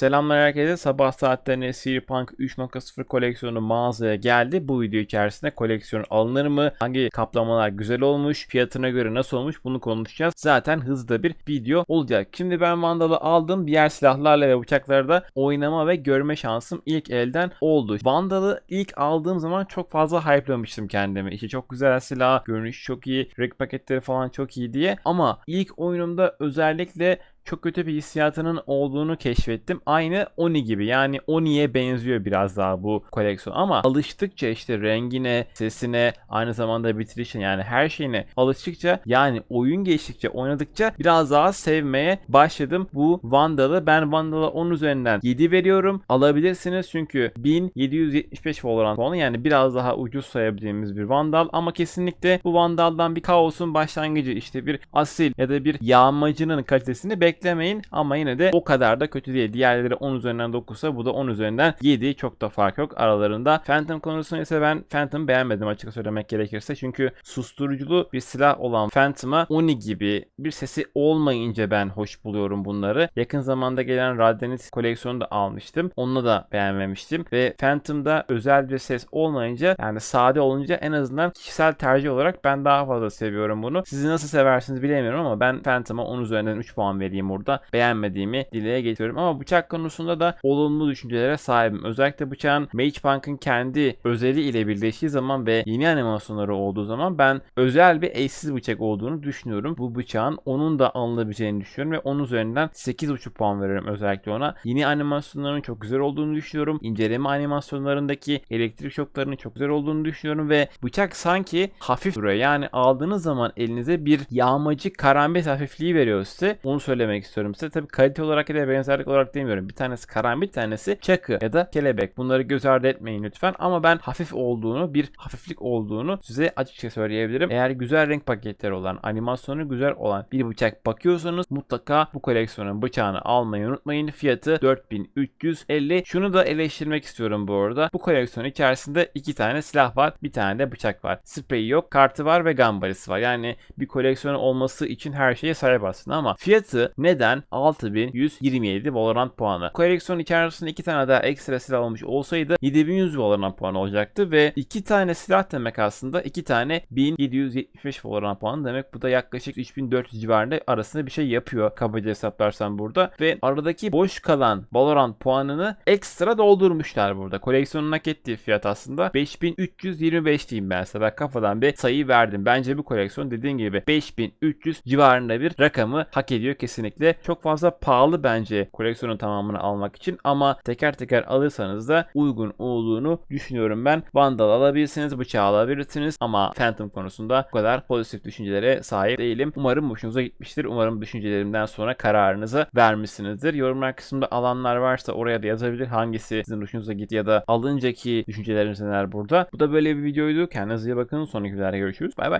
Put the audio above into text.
Selamlar herkese. Sabah saatlerinde Cyberpunk 3.0 koleksiyonu mağazaya geldi. Bu video içerisinde koleksiyon alınır mı? Hangi kaplamalar güzel olmuş? Fiyatına göre nasıl olmuş? Bunu konuşacağız. Zaten hızlı bir video olacak. Şimdi ben Vandal'ı aldım. Diğer silahlarla ve bıçaklarda oynama ve görme şansım ilk elden oldu. Vandal'ı ilk aldığım zaman çok fazla hype'lamıştım kendimi. İşte çok güzel silah, görünüş çok iyi, renk paketleri falan çok iyi diye. Ama ilk oyunumda özellikle çok kötü bir hissiyatının olduğunu keşfettim. Aynı Oni gibi yani Oni'ye benziyor biraz daha bu koleksiyon ama alıştıkça işte rengine, sesine, aynı zamanda bitirişine yani her şeyine alıştıkça yani oyun geçtikçe oynadıkça biraz daha sevmeye başladım bu Vandal'ı. Ben Vandal'a 10 üzerinden 7 veriyorum. Alabilirsiniz çünkü 1775 Valorant puanı yani biraz daha ucuz sayabileceğimiz bir Vandal ama kesinlikle bu Vandal'dan bir kaosun başlangıcı işte bir asil ya da bir yağmacının kalitesini beklemeyin ama yine de o kadar da kötü değil. Diğerleri 10 üzerinden 9'sa bu da 10 üzerinden 7 çok da fark yok aralarında. Phantom konusunda ise ben Phantom beğenmedim açık söylemek gerekirse. Çünkü susturuculu bir silah olan Phantom'a Oni gibi bir sesi olmayınca ben hoş buluyorum bunları. Yakın zamanda gelen Radyanit koleksiyonu da almıştım. Onunla da beğenmemiştim. Ve Phantom'da özel bir ses olmayınca yani sade olunca en azından kişisel tercih olarak ben daha fazla seviyorum bunu. Sizi nasıl seversiniz bilemiyorum ama ben Phantom'a 10 üzerinden 3 puan vereyim burada. Beğenmediğimi dile getiriyorum ama bıçak konusunda da olumlu düşüncelere sahibim. Özellikle bıçağın Mage Punk'ın kendi özeli ile birleştiği zaman ve yeni animasyonları olduğu zaman ben özel bir eşsiz bıçak olduğunu düşünüyorum. Bu bıçağın onun da alınabileceğini düşünüyorum ve onun üzerinden 8.5 puan veriyorum özellikle ona. Yeni animasyonların çok güzel olduğunu düşünüyorum. İnceleme animasyonlarındaki elektrik şoklarının çok güzel olduğunu düşünüyorum ve bıçak sanki hafif duruyor. Yani aldığınız zaman elinize bir yağmacı karambit hafifliği veriyor size. Onu söylemek istiyorum size. Tabii kalite olarak ya da benzerlik olarak demiyorum. Bir tanesi karambit, bir tanesi çakı ya da kelebek. Bunları göz ardı etmeyin lütfen. Ama ben hafif olduğunu, bir hafiflik olduğunu size açıkça söyleyebilirim. Eğer güzel renk paketleri olan, animasyonu güzel olan bir bıçak bakıyorsanız mutlaka bu koleksiyonun bıçağını almayı unutmayın. Fiyatı 4350. Şunu da eleştirmek istiyorum bu arada. Bu koleksiyon içerisinde iki tane silah var. Bir tane de bıçak var. Spreyi yok, kartı var ve gambarisi var. Yani bir koleksiyon olması için her şeye sahip aslında ama fiyatı neden 6127 Valorant puanı? Koleksiyon içerisinde iki tane daha ekstra silah olmuş olsaydı 7100 Valorant puanı olacaktı ve iki tane silah demek aslında iki tane 1775 Valorant puanı demek. Bu da yaklaşık 3400 civarında arasında bir şey yapıyor kabaca hesaplarsan burada ve aradaki boş kalan Valorant puanını ekstra doldurmuşlar burada. Koleksiyonun hak ettiği fiyat aslında 5325 diyeyim ben size. Ben kafadan bir sayı verdim. Bence bu koleksiyon dediğim gibi 5300 civarında bir rakamı hak ediyor kesinlikle. Çok fazla pahalı bence koleksiyonun tamamını almak için ama teker teker alırsanız da uygun olduğunu düşünüyorum ben. Vandal alabilirsiniz, bıçağı alabilirsiniz ama Phantom konusunda bu kadar pozitif düşüncelere sahip değilim. Umarım hoşunuza gitmiştir. Umarım düşüncelerimden sonra kararınızı vermişsinizdir. Yorumlar kısmında alanlar varsa oraya da yazabilir. Hangisi sizin hoşunuza gitti ya da alıncaki düşünceleriniz neler burada. Bu da böyle bir videoydu. Kendinize iyi bakın. Sonraki videolarda görüşürüz. Bay bay.